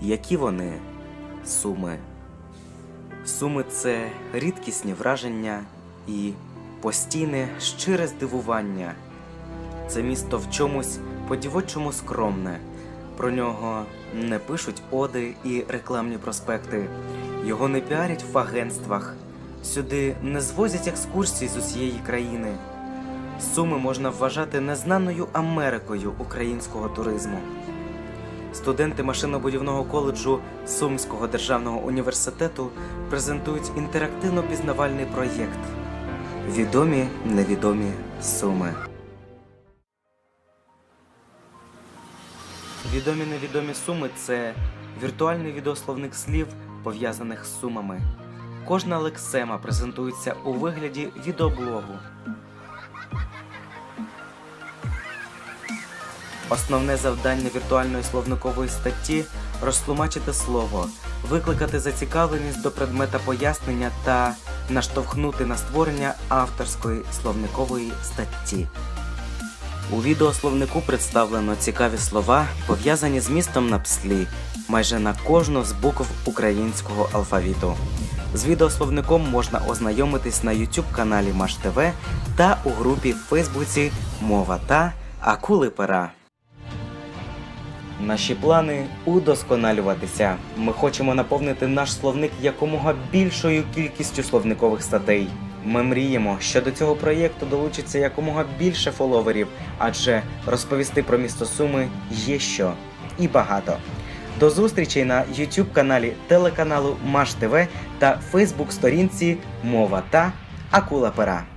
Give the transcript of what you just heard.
Які вони суми? Суми це рідкісні враження і постійне щире здивування. Це місто в чомусь по-дівочому скромне. Про нього не пишуть оди і рекламні проспекти, його не піарять в агентствах. Сюди не звозять екскурсій з усієї країни. Суми можна вважати незнаною Америкою українського туризму. Студенти машинобудівного коледжу Сумського державного університету презентують інтерактивно-пізнавальний проєкт Відомі невідомі суми. Відомі невідомі суми це віртуальний відеословник слів, пов'язаних з сумами. Кожна лексема презентується у вигляді відеоблогу. Основне завдання віртуальної словникової статті розтлумачити слово, викликати зацікавленість до предмета пояснення та наштовхнути на створення авторської словникової статті. У відеословнику представлено цікаві слова, пов'язані з містом на пслі, майже на кожну з букв українського алфавіту. З відеословником можна ознайомитись на YouTube каналі Маш ТВ та у групі в Фейсбуці Мова та Акули Пера. Наші плани удосконалюватися. Ми хочемо наповнити наш словник якомога більшою кількістю словникових статей. Ми мріємо, що до цього проєкту долучиться якомога більше фоловерів, адже розповісти про місто Суми є що і багато. До зустрічей на YouTube каналі телеканалу Маш ТВ та Facebook сторінці Мова та Акула Пера.